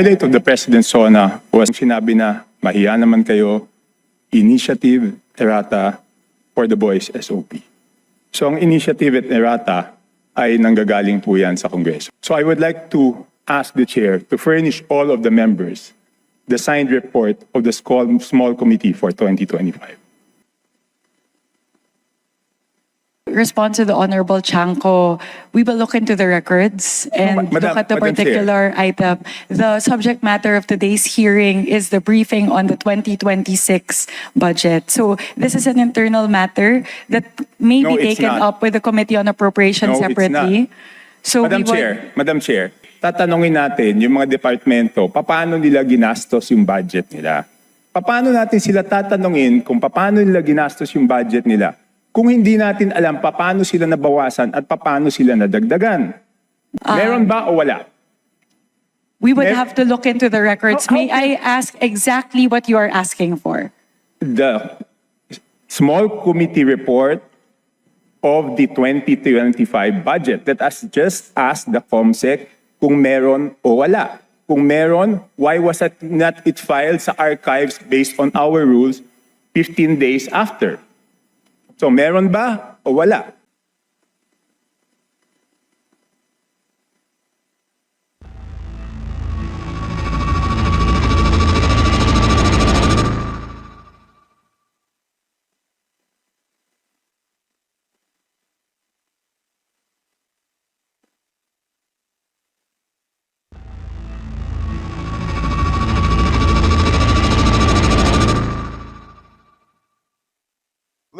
highlight of the President's SONA was sinabi na mahiya naman kayo, initiative errata for the boys SOP. So ang initiative at errata ay nanggagaling po yan sa Kongreso. So I would like to ask the chair to furnish all of the members the signed report of the small committee for 2025. Respond to the Honorable Chanco, we will look into the records and Ma- Madam- look at the Madam Chair. particular item. The subject matter of today's hearing is the briefing on the 2026 budget. So this is an internal matter that may No, be it's taken not. up with the Committee on No, Appropriations it's separately. So Madam we will- Chair, Madam Chair, tatanungin natin yung mga departamento, paano nila ginastos yung budget nila? Paano natin sila tatanungin kung paano nila ginastos yung budget nila? Kung hindi natin alam paano sila nabawasan at paano sila nadagdagan. Ah. Meron ba o wala? We would Mer- have to look into the records. How- May how I ask exactly what you are asking for? The small committee report of the 2025 budget that has just asked the COMSEC kung meron o wala. Kung meron, why was it not it filed sa archives based on our rules 15 days after? So meron ba o wala?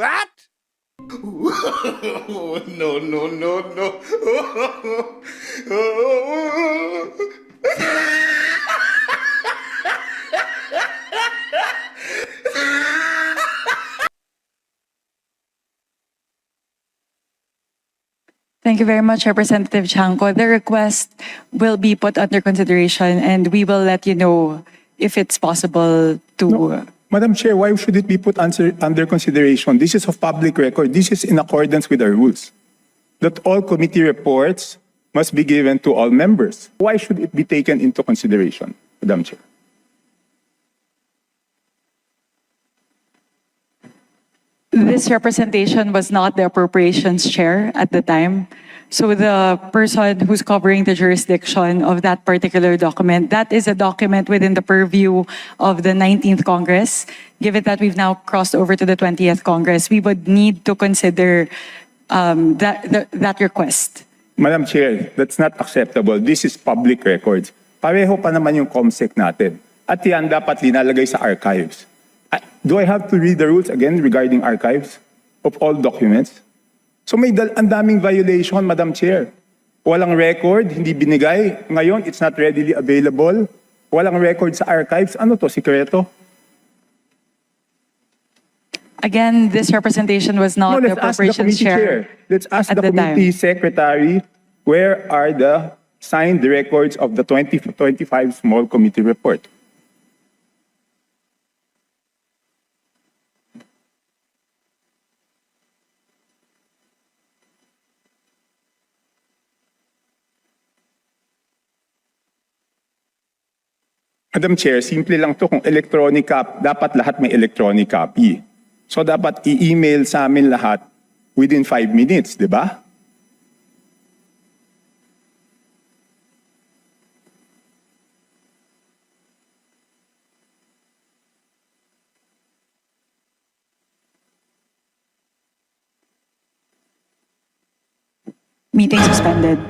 What? no, no, no, no. Thank you very much, Representative Chanco. The request will be put under consideration and we will let you know if it's possible to. Madam Chair, why should it be put under, under consideration? This is of public record. This is in accordance with our rules. That all committee reports must be given to all members. Why should it be taken into consideration, Madam Chair? This representation was not the appropriations chair at the time. So the person who's covering the jurisdiction of that particular document, that is a document within the purview of the 19th Congress. Given that we've now crossed over to the 20th Congress, we would need to consider um, that, that, that request. Madam Chair, that's not acceptable. This is public records. Pareho pa naman yung COMSEC natin. At yan dapat linalagay sa archives. Do I have to read the rules again regarding archives of all documents? So may dal- ang daming violation, Madam Chair. Walang record, hindi binigay. Ngayon, it's not readily available. Walang record sa archives. Ano to, sikreto? Again, this representation was No, not ask the appropriations committee chair. Let's ask the the time. committee secretary, where are the signed records of the 2025 small committee report? Madam Chair, simple lang to kung electronic cop, dapat lahat may electronic copy. So dapat i-email sa amin lahat within 5 minutes, di ba? Meeting suspended.